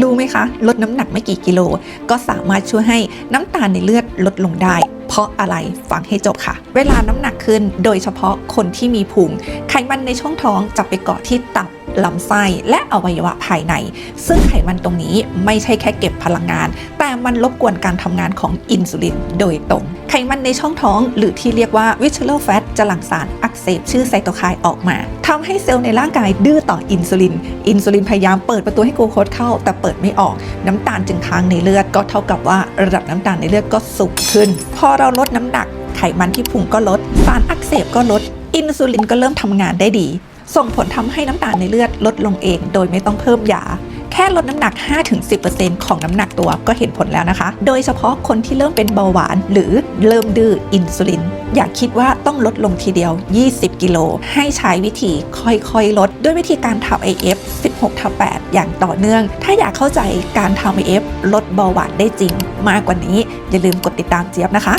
รู้ไหมคะ ลดน้ำหนักไม่กี่กิโล ก็สามารถช่วยให้น้ำตาลในเลือดลดลงได้ เพราะอะไรฟังให้จบค่ะ เวลาน้ำหนักขึ้นโดยเฉพาะคนที่มีพุงไขมันในช่องท้องจะไปเกาะที่ตับลำไส้และอวัยวะภายใน ซึ่งไขมันตรงนี้ไม่ใช่แค่เก็บพลังงาน แต่มันรบกวนการทำงานของอินซูลินโดยตรง ไขมันในช่องท้องหรือที่เรียกว่า visceral fat จะหลั่งสาร กเสบชื่อไซโตไคน์ออกมาทำให้เซลล์ในร่างกายดื้อต่ออินซูลิน อินซูลินพยายามเปิดประตูให้กลูโคสเข้า แต่เปิดไม่ออก น้ำตาลจึงค้างในเลือดก็เท่ากับว่าระดับน้ำตาลในเลือดก็สูงขึ้น พอเราลดน้ำหนักไขมันที่พุงก็ลด สารอักเสบก็ลด อินซูลินก็เริ่มทำงานได้ดี ส่งผลทำให้น้ำตาลในเลือดลดลงเอง โดยไม่ต้องเพิ่มยา แค่ลดน้ำหนัก 5-10%ของน้ำหนักตัวก็เห็นผลแล้วนะคะ โดยเฉพาะคนที่เริ่มเป็นเบาหวาน หรือเริ่มดื้ออินซูลิน อย่าคิดว่าต้องลดลงทีเดียว 20 กิโล ให้ใช้วิธีค่อยๆ ลด ด้วยวิธีการทำ IF 16ทับ8อย่างต่อเนื่อง ถ้าอยากเข้าใจการทำ IF ลดเบาหวานได้จริง มากกว่านี้อย่าลืมกดติดตามเจี๊ยบนะคะ